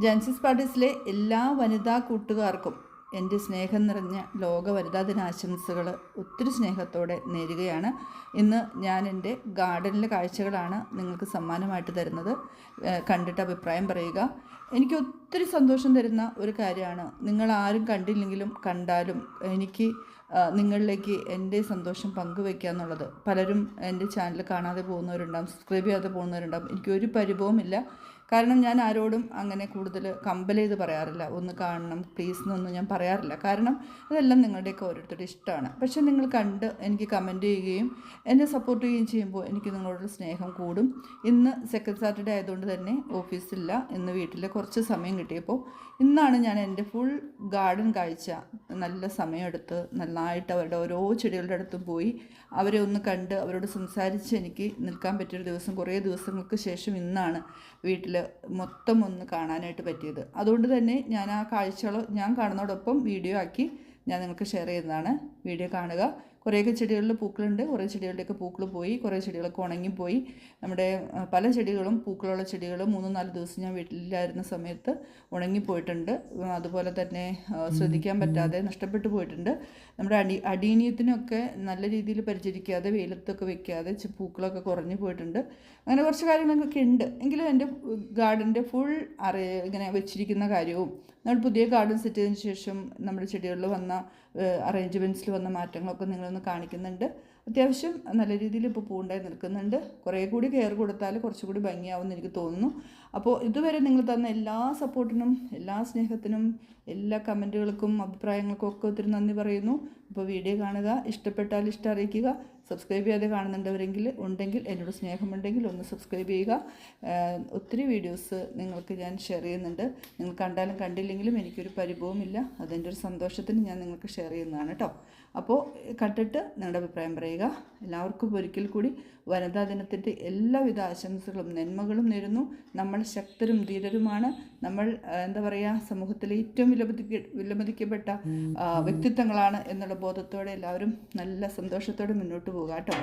ജാൻസിസ് പാർട്ടീസിലെ എല്ലാ വനിതാ കൂട്ടുകാർക്കും എന്റെ സ്നേഹം നിറഞ്ഞ ലോക വനിതാ ദിനാശംസകൾ ഒത്തിരി സ്നേഹത്തോടെ നേരുകയാണ്. ഇന്ന് ഞാൻ എന്റെ ഗാർഡനിലെ കാഴ്ചകളാണ് നിങ്ങൾക്ക് സമ്മാനമായിട്ട് തരുന്നത്. കണ്ടിട്ട് അഭിപ്രായം പറയുക. എനിക്ക് ഒത്തിരി സന്തോഷം തരുന്ന ഒരു കാര്യമാണ്. നിങ്ങൾ ആരും കണ്ടില്ലെങ്കിലും കണ്ടാലും എനിക്ക് നിങ്ങളിലേക്ക് എന്റെ സന്തോഷം പങ്കുവെക്കുക എന്നുള്ളത്. പലരും എന്റെ ചാനൽ കാണാതെ പോകുന്നവരുണ്ടാവും സബ്സ്ക്രൈബ് ചെയ്യാതെ പോകുന്നവരുണ്ടാവും. എനിക്കൊരു പരിഭവമില്ല കാരണം ഞാൻ ആരോടും അങ്ങനെ കൂടുതൽ കമ്പൽ ചെയ്ത് പറയാറില്ല. ഒന്ന് കാണണം പ്ലീസ് എന്നൊന്നും ഞാൻ പറയാറില്ല. കാരണം അതെല്ലാം നിങ്ങളുടെയൊക്കെ ഓരോരുത്തരുടെ ഇഷ്ടമാണ്. പക്ഷേ നിങ്ങൾ കണ്ട് എനിക്ക് കമന്റ് ചെയ്യുകയും എന്നെ സപ്പോർട്ട് ചെയ്യുകയും ചെയ്യുമ്പോൾ എനിക്ക് നിങ്ങളോടുള്ള സ്നേഹം കൂടും. ഇന്ന് സെക്കൻഡ് സാറ്റർഡേ ആയതുകൊണ്ട് തന്നെ ഓഫീസില്ല ഇന്ന് വീട്ടിൽ കുറച്ച് സമയം കിട്ടിയപ്പോൾ ഇന്നാണ് ഞാൻ എന്റെ ഫുൾ ഗാർഡൻ കാഴ്ച നല്ല സമയമെടുത്ത് നന്നായിട്ട് അവരുടെ ഓരോ ചെടികളുടെ അടുത്തും പോയി അവരെ ഒന്ന് കണ്ട് അവരോട് സംസാരിച്ച് എനിക്ക് നിൽക്കാൻ പറ്റിയൊരു ദിവസം കുറേ ദിവസങ്ങൾക്ക് ശേഷം ഇന്നാണ് വീട്ടിൽ മൊത്തം ഒന്ന് കാണാനായിട്ട് പറ്റിയത്. അതുകൊണ്ട് തന്നെ ഞാൻ ആ കാഴ്ചകൾ ഞാൻ കാണുന്നതോടൊപ്പം വീഡിയോ ആക്കി ഞാൻ നിങ്ങൾക്ക് ഷെയർ ചെയ്യുന്നതാണ് വീഡിയോ കാണുക. കുറേയൊക്കെ ചെടികളിൽ പൂക്കളുണ്ട് കുറേ ചെടികളുടെയൊക്കെ പൂക്കൾ പോയി കുറേ ചെടികളൊക്കെ ഉണങ്ങിപ്പോയി. നമ്മുടെ പല ചെടികളും പൂക്കളുള്ള ചെടികൾ മൂന്ന് നാല് ദിവസം ഞാൻ വീട്ടിലില്ലായിരുന്ന സമയത്ത് ഉണങ്ങിപ്പോയിട്ടുണ്ട്. അതുപോലെ തന്നെ ശ്രദ്ധിക്കാൻ പറ്റാതെ നഷ്ടപ്പെട്ടു പോയിട്ടുണ്ട്. നമ്മുടെ അടി അടീനിയത്തിനൊക്കെ നല്ല രീതിയിൽ പരിചരിക്കാതെ വെയിലത്തൊക്കെ വെക്കാതെ പൂക്കളൊക്കെ കുറഞ്ഞു പോയിട്ടുണ്ട്. അങ്ങനെ കുറച്ച് കാര്യങ്ങളൊക്കെ ഉണ്ട്. എങ്കിലും എന്റെ ഗാർഡന്റെ ഫുൾ അറി ഇങ്ങനെ വെച്ചിരിക്കുന്ന കാര്യവും നമ്മൾ പുതിയ ഗാർഡൻ സെറ്റ് ചെയ്തതിന് ശേഷം നമ്മുടെ ചെടികളിൽ വന്ന അറേഞ്ച്മെന്റ്സിൽ വന്ന മാറ്റങ്ങളൊക്കെ നിങ്ങളൊന്ന് കാണിക്കുന്നുണ്ട്. അത്യാവശ്യം നല്ല രീതിയിൽ ഇപ്പോൾ പൂണ്ടായി നിൽക്കുന്നുണ്ട്. കുറേ കൂടി കെയർ കൊടുത്താൽ കുറച്ചുകൂടി ഭംഗിയാവുമെന്ന് എനിക്ക് തോന്നുന്നു. അപ്പോൾ ഇതുവരെ നിങ്ങൾ തന്ന എല്ലാ സപ്പോർട്ടിനും എല്ലാ സ്നേഹത്തിനും എല്ലാ കമന്റുകൾക്കും അഭിപ്രായങ്ങൾക്കും ഒക്കെ ഒത്തിരി നന്ദി പറയുന്നു. അപ്പോൾ വീഡിയോ കാണുക ഇഷ്ടപ്പെട്ടാൽ ഇഷ്ടം അറിയിക്കുക. സബ്സ്ക്രൈബ് ചെയ്യാതെ കാണുന്നുണ്ടവരെങ്കിൽ ഉണ്ടെങ്കിൽ എന്നോട് സ്നേഹമുണ്ടെങ്കിൽ ഒന്ന് സബ്സ്ക്രൈബ് ചെയ്യുക. ഒത്തിരി വീഡിയോസ് നിങ്ങൾക്ക് ഞാൻ ഷെയർ ചെയ്യുന്നുണ്ട്. നിങ്ങൾ കണ്ടാലും കണ്ടില്ലെങ്കിലും എനിക്കൊരു പരിഭവമില്ല. അതെന്റെ ഒരു സന്തോഷത്തിന് ഞാൻ നിങ്ങൾക്ക് ഷെയർ ചെയ്യുന്നതാണ് കേട്ടോ അപ്പോൾ കണ്ടിട്ട് നിങ്ങളുടെ അഭിപ്രായം പറയുക. എല്ലാവർക്കും ഒരിക്കൽ കൂടി വനിതാ ദിനത്തിന്റെ എല്ലാവിധ ആശംസകളും നന്മകളും നേരുന്നു. നമ്മൾ ശക്തരും ധീരരുമാണ്. നമ്മൾ എന്താ പറയുക സമൂഹത്തിലെ ഏറ്റവും വിലമതിക്ക വിലമതിക്കപ്പെട്ട വ്യക്തിത്വങ്ങളാണ് എന്നുള്ള ബോധത്തോടെ എല്ലാവരും നല്ല സന്തോഷത്തോടെ മുന്നോട്ട് പോകുക കേട്ടോ